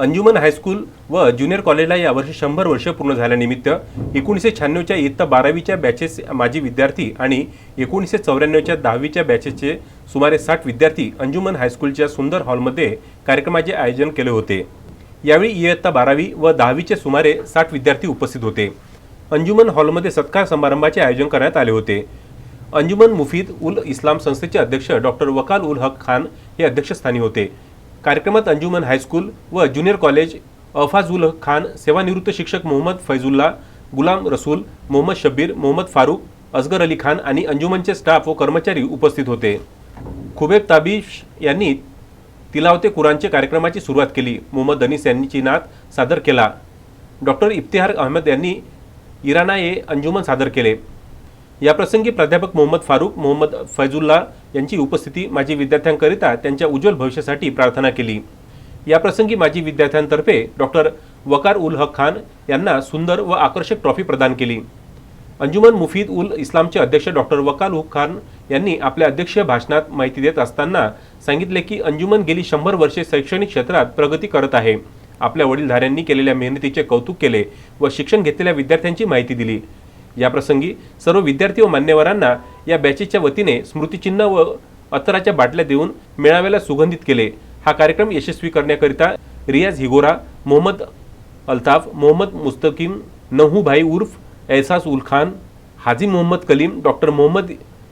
अंजुमन high school व junior कॉलेजला यावर्षी शंभर वर्ष पूर्ण झाल्यानिमित्त एकोणीसशे शहाण्णवच्या इयत्ता बारावीच्या बॅचेस माजी विद्यार्थी आणि एकोणीसशे चौऱ्याण्णवच्या दहावीच्या बॅचेसचे सुमारे साठ विद्यार्थी अंजुमन हायस्कूलच्या सुंदर हॉलमध्ये कार्यक्रमाचे आयोजन केले होते. यावेळी इयत्ता बारावी व दहावीचे सुमारे साठ विद्यार्थी उपस्थित होते. अंजुमन हॉलमध्ये सत्कार समारंभाचे आयोजन करण्यात आले होते. अंजुमन मुफीद उल इस्लाम संस्थेचे अध्यक्ष डॉक्टर वकाल उल हक खान हे अध्यक्षस्थानी होते. कार्यक्रमात अंजुमन हायस्कूल व ज्युनियर कॉलेज अफाजुल खान सेवानिवृत्त शिक्षक मोहम्मद फैजुल्ला गुलाम रसूल मोहम्मद शब्बीर मोहम्मद फारूक असगर अली खान आणि अंजुमनचे स्टाफ व कर्मचारी उपस्थित होते. खुबेब ताबिश यांनी तिलावते कुरानचे कार्यक्रमाची सुरुवात केली. मोहम्मद अनीस यांनी नात सादर केला. डॉक्टर इफ्तिहार अहमद यांनी इराणा ए अंजुमन सादर केले. याप्रसंगी प्राध्यापक मोहम्मद फारूक मोहम्मद फैजुल्ला यांची उपस्थिती माजी विद्यार्थ्यांकरिता त्यांच्या उज्ज्वल भविष्यासाठी प्रार्थना केली. याप्रसंगी माजी विद्यार्थ्यांतर्फे डॉक्टर वकार उल हक खान यांना सुंदर व आकर्षक ट्रॉफी प्रदान केली. अंजुमन मुफीद उल इस्लामचे अध्यक्ष डॉक्टर वकाल उल खान यांनी आपल्या अध्यक्षीय भाषणात माहिती देत असताना सांगितले की अंजुमन गेली शंभर वर्षे शैक्षणिक क्षेत्रात प्रगती करत आहे. आपल्या वडीलधाऱ्यांनी केलेल्या मेहनतीचे कौतुक केले व शिक्षण घेतलेल्या विद्यार्थ्यांची माहिती दिली. याप्रसंगी सर्व विद्यार्थी व मान्यवरांना या बॅचेसच्या वतीने स्मृतिचिन्ह व अत्तराच्या बाटल्या देऊन मेळाव्याला सुगंधित केले. हा कार्यक्रम यशस्वी करण्याकरिता रियाज हिगोरा मोहम्मद अल्ताफ मोहम्मद मुस्तकीम नहूभाई उर्फ एहसास उल खान हाजी मोहम्मद कलीम डॉक्टर मोहम्मद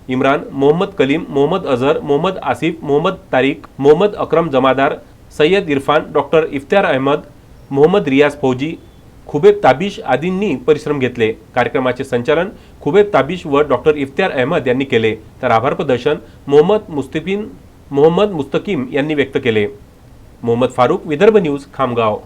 इम्रान मोहम्मद कलीम मोहम्मद अझर मोहम्मद आसिफ मोहम्मद तारिक मोहम्मद अक्रम जमादार सय्यद इरफान डॉक्टर इफ्त्यार अहमद मोहम्मद रियाज फौजी खुबेब ताबिश आदींनी परिश्रम घेतले. कार्यक्रमाचे संचालन खुबेब ताबिश व डॉक्टर इफ्तियार अहमद यांनी केले. तर आभार प्रदर्शन मोहम्मद मुस्तिफिन मोहम्मद मुस्तकीम यांनी व्यक्त केले. मोहम्मद फारूक विदर्भ न्यूज खामगाव.